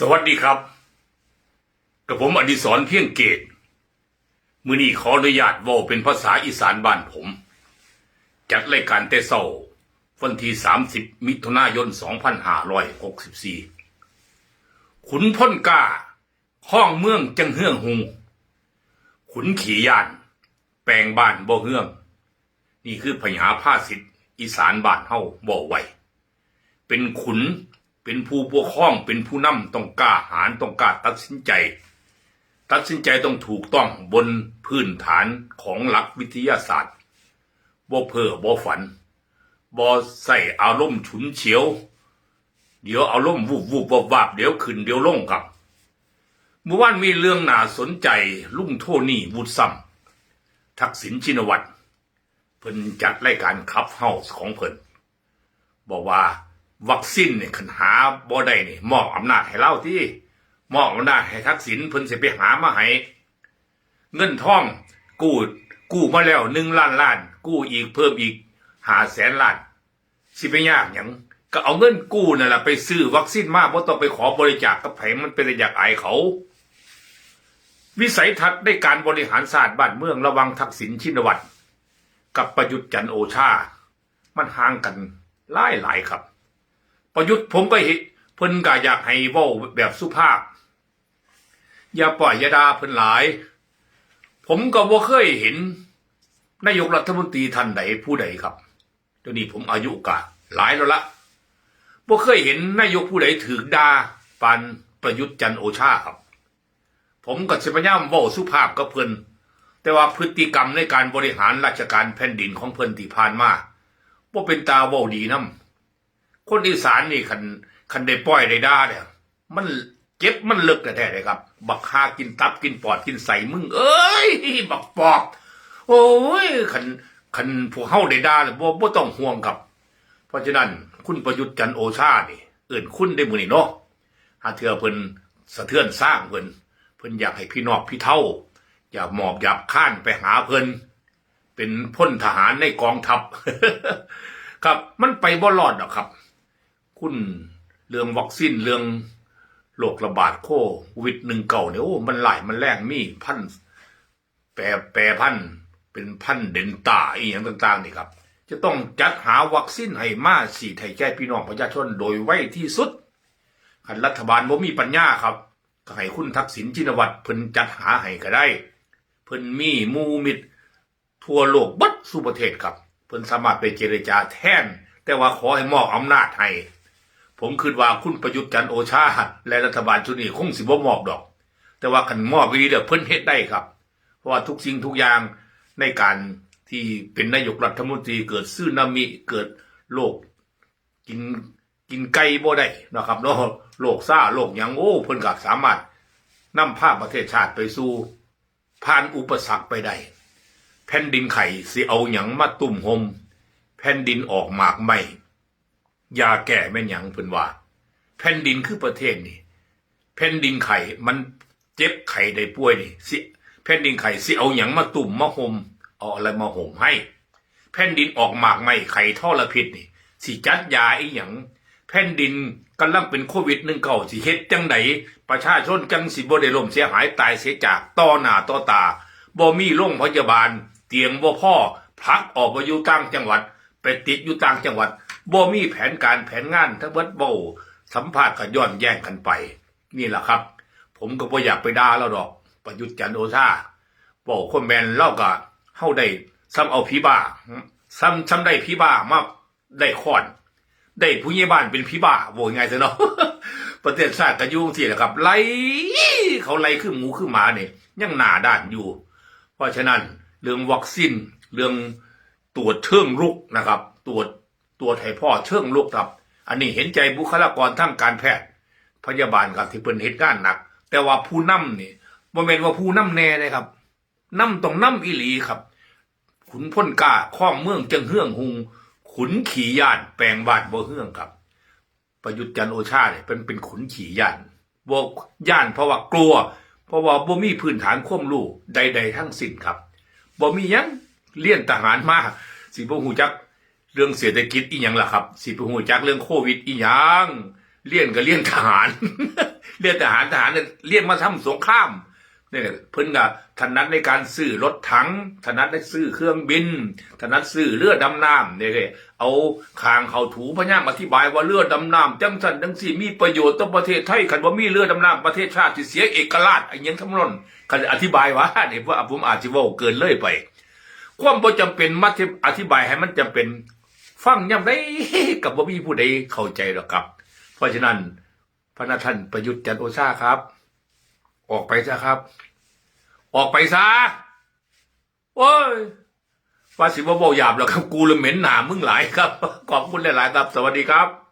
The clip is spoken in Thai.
สวัสดีครับ กับผมอดิศรเพียงเกต มือนี้ขออนุญาตว่าเป็นภาษาอีสานบ้านผม จัดรายการแต่เศร้าวันที่ 30 มิถุนายน 2564 ขุนพ้นกาข้องเมืองจังเฮืองหุงขุนขี่ยาน แปลงบ้านบ่เฮือง นี่คือพญาผ้าสิทธิ์อีสานบ้านเฮาบ่ไวเป็นขุน เป็นผู้ปกครองเป็นผู้นำต้องกล้าหาญต้องกล้าตัดสินใจ ตัดสินใจต้องถูกต้องบนพื้นฐานของหลักวิทยาศาสตร์บ่เพ้อบ่ฝันบ่ใส่อารมณ์ฉุนเฉียว เดี๋ยวอารมณ์วูบวูบวับวับเดี๋ยวขึ้นเดี๋ยวลงครับเมื่อวานมีเรื่องน่าสนใจลุงโทนี่วูดซัมทักษิณชินวัตรเพิ่นจัดรายการคับเฮาส์ของเพิ่นบอกว่า วัคซีนเนี่ยขันหาบ่ได้นี่มอบอำนาจให้เล่าที่มอบอำนาจให้ทักษิณเพิ่นสิไปหามาให้เงินทองกู้กู้มาแล้วหนึ่งล้านล้าน กู้อีกเพิ่มอีกหาแสนล้าน สิไปยากหยังก็เอาเงินกู้นั่นแหละไปซื้อวัคซีนมาบ่ต้องไปขอบริจาคกับไผมันเป็นอยากอายเขา วิสัยทัศน์ในการบริหารศาสตร์บ้านเมืองระวังทักษิณชินวัตรกับประยุทธ์จันโอชา มันห่างกันหลายหลายๆครับ ประยุทธ์ผมก็เห็นเพิ่นก็อยากให้เว้าแบบสุภาพ อย่าปล่อยอยาดาเพิ่นหลาย ผมก็บ่เคยเห็นนายกรัฐมนตรีท่านใดผู้ใดครับเดี๋ยวนี้ผมอายุกะหลายแล้วละบ่เคยเห็นนายกผู้ใดถือดาปานประยุทธ์จันโอชาครับ ผมก็สิพยายามเว้าสุภาพกับเพิ่นแต่ว่าพฤติกรรมในการบริหารราชการแผ่นดินของเพิ่นที่ผ่านมาบ่เป็นตาเว้าดีนํ คนอีสานนี่คันคันได้ปล่อยได้ด่าเนี่ย มันเจ็บมันเลิกแท้ๆเลยครับ บักฮากินตับกินปอดกินใส่มึง เอ้ย บักปอบโอ้ยคันคันพวกเฮาได้ด่าเลยบ่บ่ต้องห่วงครับ เพราะฉะนั้นคุณประยุทธ์จันโอชานี่เอื่นคุณได้มือนี้เนาะหาเทื่อเพิ่นสะเทือนสร้างเพิ่นเพิ่นอยากให้พี่นอกพี่เท่า อยากหมอบอยากข้านไปหาเพิ่นเป็นพลทหารในกองทัพ ครับ มันไปบ่รอดหรอกครับ คุณเรื่องวัคซีนเรื่องโรคระบาดโควิดหนึ่งเก่าเนี่ยโอ้มันหลายมันแรงมีพันแปรแปรพันเป็นพันเดนต้าอีอย่างต่างๆนี่ครับ จะต้องจัดหาวัคซีนให้มาสีไทยแก่พี่น้องประชาชนโดยไวที่สุดคันรัฐบาลบ่มีปัญญาครับก็ให้คุณทักษิณชินวัตรเพิ่นจัดหาให้ก็ได้ เพิ่นมีมูมิตรทั่วโลกบัดสู่ประเทศครับ เพิ่นสามารถไปเจรจาแทน แต่ว่าขอให้มอบอำนาจให้ ผมคิดว่าคุณประยุทธ์จันโอชาและรัฐบาลชุดนี้คงสิบ่มอบดอก แต่ว่าคันมอบไปดีเดี๋ยวเพิ่นเฮ็ดได้ครับ เพราะว่าทุกสิ่งทุกอย่างในการที่เป็นนายกรัฐมนตรีเกิดซึนามิเกิดโรคกินกินไก่บ่ได้นะครับเนาะโรคซ่าโรคยังโอ้เพิ่นก็สามารถนำพาพประเทศชาติไปสู่ผ่านอุปสรรคไปได้แผ่นดินไข่สิเอาหยังมาตุ่มหมแผ่นดินออกหมากไหม ยาแก่แม่นหยังเพิ่นว่า แผ่นดินคือประเทศนี่แผ่นดินไข่มันเจ็บไข่ได้ป่วยนี่สิแผ่นดินไข่สิเอาหยังมาตุ่มมาห่มเอาอะไรมาห่มให้ แผ่นดินออกหมากไหมไข่ท่อละพิษนี่สิจัดยาอีหยังแผ่นดินกำลังเป็นโควิดหนึ่งเก่าสิเฮ็ดจังไดประชาชนจังสิบ่ได้ล่มเสียหายตายเสียจากต่อหน้าต่อตาบ่มีโรงพยาบาล เตียงบ่พ่อพักออกไปอยู่ต่างจังหวัด ติดอยู่ต่างจังหวัดบ่มีแผนการแผนงานทั้งเบิดบ่สัมภาษณ์ก็ย้อนแย่งกันไป นี่แหละครับ ผมก็บ่อยากไปด่าแล้วดอก ประยุทธ์จันโอชาบอกคนแมนเล่าก็เฮาได้ซ้ำเอาผีบ้าซ้ำซ้ำได้ผีบ้ามาได้คอนได้ผู้ใหญ่บ้านเป็นผีบ้าโวยไงซะเนาะประเทศชาติก็อยุ่งที่แหละครับไล่เขาไล่ขึ้นหมูขึ้นหมาเนี่ยยังหนาด้านอยู่ เพราะฉะนั้นเรื่องวัคซีนเรื่อง ตรวจเชิงรุกนะครับ ตรวจตรวจให้พ่อเชิงรุกครับ อันนี้เห็นใจบุคลากรทางการแพทย์ พยาบาลครับที่เป็นเหตุการณ์หนัก แต่ว่าผู้นำนี่บ่แม่นว่าผู้นำแน่เลยครับนำต้องนำอีหลีครับ ขุนพ้นกาข้องเมืองจังเฮืองหุง ขุนขี่ย่านแปลงบ้านบ่เฮืองครับ ประยุทธ์จันโอชาเนี่ยเป็นเป็นขุนขี่ย่านบ่ย่านเพราะว่ากลัว เพราะว่าบ่มีพื้นฐานควมรู้ใด ๆ ทั้งสิ้นครับบ่มียัง เลี้ยนทหารมาสิบ่ฮู้จักเรื่องเศรษฐกิจอีหยังล่ะครับ สิบ่ฮู้จักเรื่องโควิดอีหยังเลี้ยนก็เลี้ยนทหารเรียนทหารทหารเนี่ยเรียนมาทำสงครามเนี่ยเพิ่นก็ถนัดในการซื้อรถถังถนัดในซื้อเครื่องบินถนัดซื้อเรือดำน้ำเนี่ยเอาคางเขาถูพญามอธิบายว่าเรือดำน้ำจังสันจังสี่มีประโยชน์ต่อประเทศไทยคันว่ามีเรือดำน้ำประเทศชาติเสียเอกราชอ้หยังทั้งนั้นคันอธิบายว่าเนี่ยว่าผมอาจจะว่าเกินเลยไป ความบ่จำเป็นมาที่อธิบายให้มันจำเป็น ฟังยังได้กับบ่มีผู้ใดเข้าใจหรอกครับ เพราะฉะนั้นพระนท่านประยุทธ์จันโอชาครับ ออกไปซะครับ ออกไปซะโอ้ยว่าสิบ่เว้าหยาบหรอกครับกูเลยเหม็นหนามึงหลายครับ ขอบคุณหลายๆครับ สวัสดีครับ